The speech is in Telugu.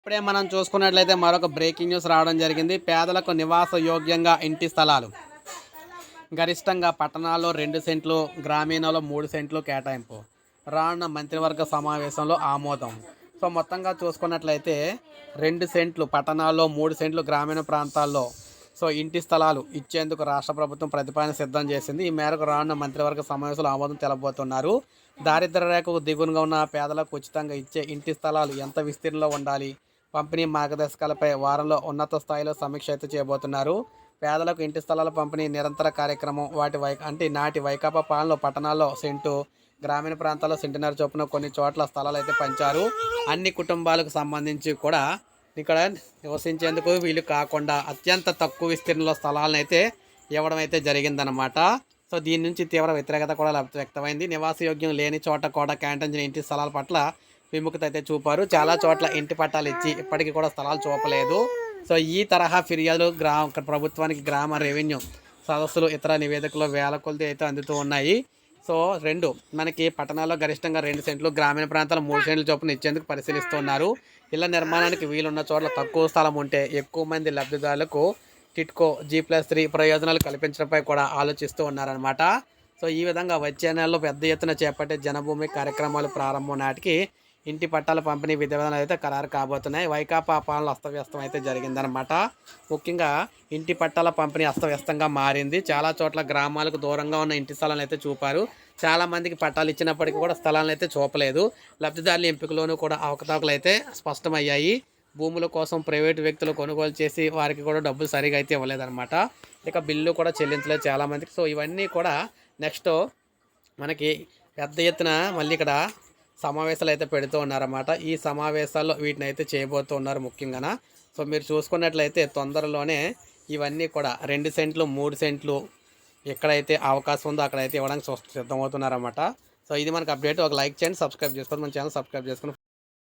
ఇప్పుడే మనం చూసుకున్నట్లయితే మరొక బ్రేకింగ్ న్యూస్ రావడం జరిగింది. పేదలకు నివాస యోగ్యంగా ఇంటి స్థలాలు. గరిష్టంగా పట్టణాల్లో రెండు సెంట్లు గ్రామీణలో మూడు సెంట్లు కేటాయింపు. రానున్న మంత్రివర్గ సమావేశంలో ఆమోదం. సో మొత్తంగా చూసుకున్నట్లయితే రెండు సెంట్లు పట్టణాల్లో మూడు సెంట్లు గ్రామీణ ప్రాంతాల్లో. సో ఇంటి స్థలాలు ఇచ్చేందుకు రాష్ట్ర ప్రభుత్వం ప్రతిపాదన సిద్ధం చేసింది. ఈ మేరకు రానున్న మంత్రివర్గ సమావేశంలో ఆమోదం తెలబోతున్నారు. దారిద్ర రేఖకు దిగువగా ఉన్న పేదలకు ఉచితంగా ఇచ్చే ఇంటి స్థలాలు ఎంత విస్తీర్ణంలో ఉండాలి? పంపిణీ మార్గదర్శకాలపై వారంలో ఉన్నత స్థాయిలో సమీక్ష అయితే చేయబోతున్నారు. పేదలకు ఇంటి స్థలాల పంపిణీ నిరంతర కార్యక్రమం వాటి వై అంటే నాటి వైకాపా పాలనలో పట్టణాల్లో సెంటు గ్రామీణ ప్రాంతాల్లో సెంటున్నర చొప్పున కొన్ని చోట్ల స్థలాలు అయితే పంచారు. అన్ని కుటుంబాలకు సంబంధించి కూడా ఇక్కడ నివసించేందుకు వీలు కాకుండా అత్యంత తక్కువ విస్తీర్ణంలో స్థలాలను అయితే ఇవ్వడం అయితే జరిగిందనమాట సో దీని నుంచి తీవ్ర వ్యతిరేకత కూడా లభ- వ్యక్తమైంది. నివాసయోగ్యం లేని చోట కూడా క్యాంటీన్ ఇంటి స్థలాల పట్ల విముఖత అయితే చూపారు. చాలా చోట్ల ఇంటి పట్టాలు ఇచ్చి ఇప్పటికీ కూడా స్థలాలు చూపలేదు. సో ఈ తరహా ఫిర్యాదులు గ్రామ ప్రభుత్వానికి గ్రామ రెవెన్యూ సదస్సులు ఇతర నివేదికలు వేల కొలది అయితే అందుతూ ఉన్నాయి. సో రెండు మనకి పట్టణాల్లో గరిష్టంగా రెండు సెంట్లు గ్రామీణ ప్రాంతాల్లో మూడు సెంట్లు చొప్పున ఇచ్చేందుకు పరిశీలిస్తున్నారు. ఇళ్ళ నిర్మాణానికి వీలున్న చోట్ల తక్కువ స్థలం ఉంటే ఎక్కువ మంది లబ్ధిదారులకు టిట్కో జీ ప్లస్ త్రీ ప్రయోజనాలు కల్పించడంపై కూడా ఆలోచిస్తూ ఉన్నారనమాట సో ఈ విధంగా వచ్చే నెలలో పెద్ద ఎత్తున చేపట్టే జనభూమి కార్యక్రమాలు ప్రారంభం నాటికి ఇంటి పట్టాల పంపిణీ విధి విధానాలు అయితే ఖరారు కాబోతున్నాయి. వైకాపా పాలన అస్తవ్యస్తం అయితే జరిగిందనమాట ముఖ్యంగా ఇంటి పట్టాల పంపిణీ అస్తవ్యస్తంగా మారింది. చాలా చోట్ల గ్రామాలకు దూరంగా ఉన్న ఇంటి స్థలాలను అయితే చూపారు. చాలామందికి పట్టాలు ఇచ్చినప్పటికీ కూడా స్థలాలను అయితే చూపలేదు. లబ్ధిదారుల ఎంపికలోనూ కూడా అవకతవకలు అయితే స్పష్టమయ్యాయి. భూముల కోసం ప్రైవేటు వ్యక్తులు కొనుగోలు చేసి వారికి కూడా డబ్బులు సరిగా అయితే ఇవ్వలేదన్నమాట. ఇక బిల్లు కూడా చెల్లించలేదు చాలామందికి సో ఇవన్నీ కూడా నెక్స్ట్ మనకి పెద్ద ఎత్తున మళ్ళీ ఇక్కడ సమావేశాలు అయితే పెడుతూ ఉన్నారన్నమాట. ఈ సమావేశాల్లో వీటిని అయితే చేయబోతూ ఉన్నారు ముఖ్యంగా సో మీరు చూసుకున్నట్లయితే తొందరలోనే ఇవన్నీ కూడా రెండు సెంట్లు మూడు సెంట్లు ఎక్కడైతే అవకాశం ఉందో అక్కడైతే ఇవ్వడానికి సిద్ధమవుతున్నారన్నమాట. సో ఇది మనకు అప్డేట్. ఒక లైక్ చేయండి సబ్స్క్రైబ్ చేసుకోండి. మన ఛానల్ సబ్స్క్రైబ్ చేసుకుని